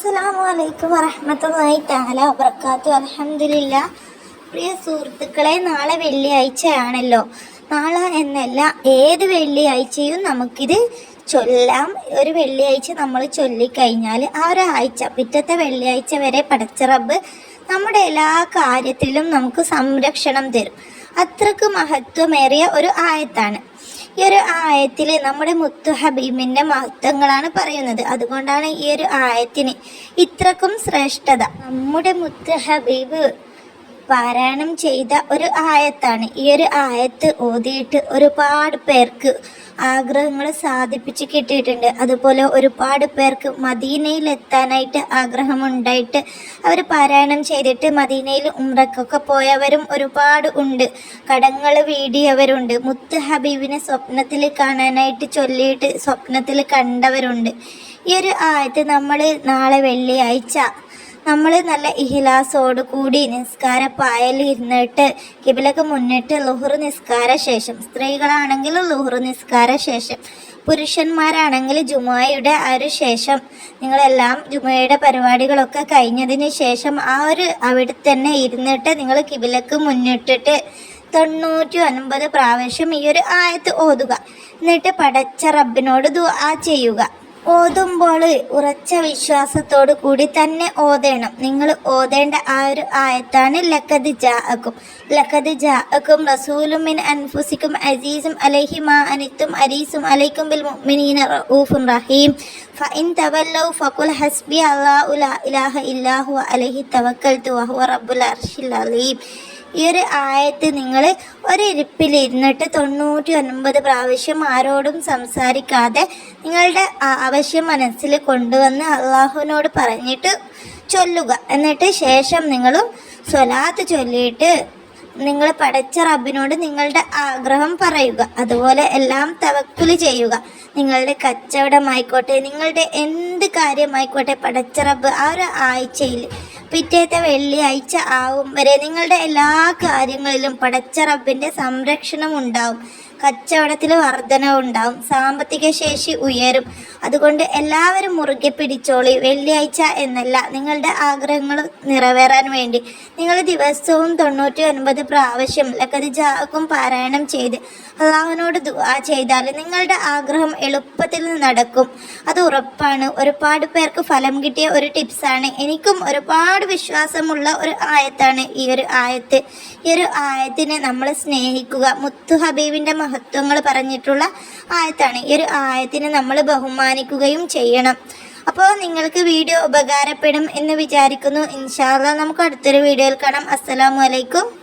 അസ്സലാമു അലൈക്കും തആല വബറകാത്തു അൽഹംദുലില്ലാ. പ്രിയ സുഹൃത്തുക്കളെ നാളെ വെള്ളിയാഴ്ചയാണല്ലോ. നാളെ എന്നല്ല ഏത് വെള്ളിയാഴ്ചയും നമുക്കിത് ചൊല്ലാം. ഒരു വെള്ളിയാഴ്ച നമ്മൾ ചൊല്ലിക്കഴിഞ്ഞാൽ ആ ഒരാഴ്ച പിറ്റത്തെ വെള്ളിയാഴ്ച വരെ പടച്ച റബ്ബ് നമ്മുടെ എല്ലാ കാര്യത്തിലും നമുക്ക് സംരക്ഷണം തരും. അത്രയ്ക്ക് മഹത്വമേറിയ ഒരു ആയത്താണ്. ഈ ഒരു ആയത്തിൽ നമ്മുടെ മുത്തു ഹബീമിന്റെ മഹത്വങ്ങളാണ് പറയുന്നത്. അതുകൊണ്ടാണ് ഈ ഒരു ആയത്തിന് ഇത്രക്കും ശ്രേഷ്ഠത. നമ്മുടെ മുത്തു ഹബീബ് പാരായണം ചെയ്ത ഒരു ആയത്താണ്. ഈ ഒരു ആയത്ത് ഓതിയിട്ട് ഒരുപാട് പേർക്ക് ആഗ്രഹങ്ങൾ സാധിപ്പിച്ച് കിട്ടിയിട്ടുണ്ട്. അതുപോലെ ഒരുപാട് പേർക്ക് മദീനയിൽ എത്താനായിട്ട് ആഗ്രഹമുണ്ടായിട്ട് അവർ പാരായണം ചെയ്തിട്ട് മദീനയിൽ ഉമ്രക്കൊക്കെ പോയവരും ഒരുപാട് ഉണ്ട്. കടങ്ങൾ വീടിയവരുണ്ട് മുത്ത് ഹബീബിനെ സ്വപ്നത്തിൽ കാണാനായിട്ട് ചൊല്ലിയിട്ട് സ്വപ്നത്തിൽ കണ്ടവരുണ്ട്. ഈ ഒരു ആയത്ത് നമ്മൾ നാളെ വെള്ളിയാഴ്ച നമ്മൾ നല്ല ഇഹിലാസോട് കൂടി നിസ്കാര പായലിൽ ഇരുന്നിട്ട് കിബിലക്ക് മുന്നിട്ട് ലുഹുർ നിസ്കാര ശേഷം സ്ത്രീകളാണെങ്കിൽ ലുഹുർ നിസ്കാര ശേഷം പുരുഷന്മാരാണെങ്കിൽ ജുമായുടെ ആ ഒരു ശേഷം നിങ്ങളെല്ലാം ജുമയുടെ പരിപാടികളൊക്കെ കഴിഞ്ഞതിന് ശേഷം ആ ഒരു അവിടെ തന്നെ ഇരുന്നിട്ട് നിങ്ങൾ കിബിലക്ക് മുന്നിട്ടിട്ട് തൊണ്ണൂറ്റി ഒൻപത് പ്രാവശ്യം ഈ ഒരു ആയത്ത് ഓതുക. എന്നിട്ട് പടച്ച റബ്ബിനോട് ദുആ ചെയ്യുക. ഓതുമ്പോൾ ഉറച്ച വിശ്വാസത്തോടു കൂടി തന്നെ ഓതേണം. നിങ്ങൾ ഓതേണ്ട ആ ഒരു ആയത്താണ് ലക്കത് ജാഅക്കും ലക്കത് ജാഅക്കും റസൂലും മിൻ അൻഫുസിക്കും അസീസും അലഹി മാ അനിത്തും അരീസും അലൈക്കും ബിൽ മുഅ്മിനീന റഊഫുൻ റഹീം. ഫഇൻ തവല്ലൗ ഫഖുൽ ഹസ്ബി അല്ലാഹു ലാ ഇലാഹ ഇല്ലാഹു അലൈഹി തവക്കൽതു വഹുവ റബ്ബുൽ അർശിൽ അലീം. ഈ ഒരു ആയത്ത് നിങ്ങൾ ഒരിരിപ്പിലിരുന്നിട്ട് തൊണ്ണൂറ്റി ഒൻപത് പ്രാവശ്യം ആരോടും സംസാരിക്കാതെ നിങ്ങളുടെ ആവശ്യം മനസ്സിൽ കൊണ്ടുവന്ന് അള്ളാഹുവിനോട് പറഞ്ഞിട്ട് ചൊല്ലുക. എന്നിട്ട് ശേഷം നിങ്ങൾ സ്വലാത്ത് ചൊല്ലിയിട്ട് നിങ്ങൾ പടച്ച റബ്ബിനോട് നിങ്ങളുടെ ആഗ്രഹം പറയുക. അതുപോലെ എല്ലാം തവക്കുൽ ചെയ്യുക. നിങ്ങളുടെ കച്ചവടമായിക്കോട്ടെ നിങ്ങളുടെ എന്ത് കാര്യമായിക്കോട്ടെ പടച്ച റബ്ബ് ആ ഒരു ആഴ്ചയിൽ പിറ്റേത്തെ വെള്ളിയാഴ്ച ആവും. വരെ നിങ്ങളുടെ എല്ലാ കാര്യങ്ങളിലും പടച്ച റബ്ബിന്റെ സംരക്ഷണം ഉണ്ടാവും. കച്ചവടത്തിൽ വർധന ഉണ്ടാവും സാമ്പത്തിക ശേഷി ഉയരും. അതുകൊണ്ട് എല്ലാവരും മുറുകെ പിടിച്ചോളി. വെള്ളിയാഴ്ച എന്നല്ല നിങ്ങളുടെ ആഗ്രഹങ്ങൾ നിറവേറാൻ വേണ്ടി. നിങ്ങൾ ദിവസവും തൊണ്ണൂറ്റി ഒൻപത് പ്രാവശ്യം ലക്കത് ജാക്കും പാരായണം ചെയ്ത് അള്ളാഹുവിനോട് ദുആ ചെയ്താൽ നിങ്ങളുടെ ആഗ്രഹം എളുപ്പത്തിൽ നടക്കും. അത് ഉറപ്പാണ്. ഒരുപാട് പേർക്ക് ഫലം കിട്ടിയ ഒരു ടിപ്സാണ്. എനിക്കും ഒരുപാട് വിശ്വാസമുള്ള ഒരു ആയത്താണ് ഈ ഒരു ആയത്ത്. ഈ ഒരു ആയത്തിനെ നമ്മൾ സ്നേഹിക്കുക. മുത്തു ഹബീബിന്റെ മഹത്വങ്ങൾ പറഞ്ഞിട്ടുള്ള ആയത്താണ്. ഈ ഒരു ആയത്തിനെ നമ്മൾ ബഹുമാനിക്കുകയും ചെയ്യണം. അപ്പോൾ നിങ്ങൾക്ക് വീഡിയോ ഉപകാരപ്പെടും എന്ന് വിചാരിക്കുന്നു. ഇൻഷാല്ല നമുക്ക് അടുത്തൊരു വീഡിയോയിൽ കാണാം. അസ്സലാമു അലൈക്കും.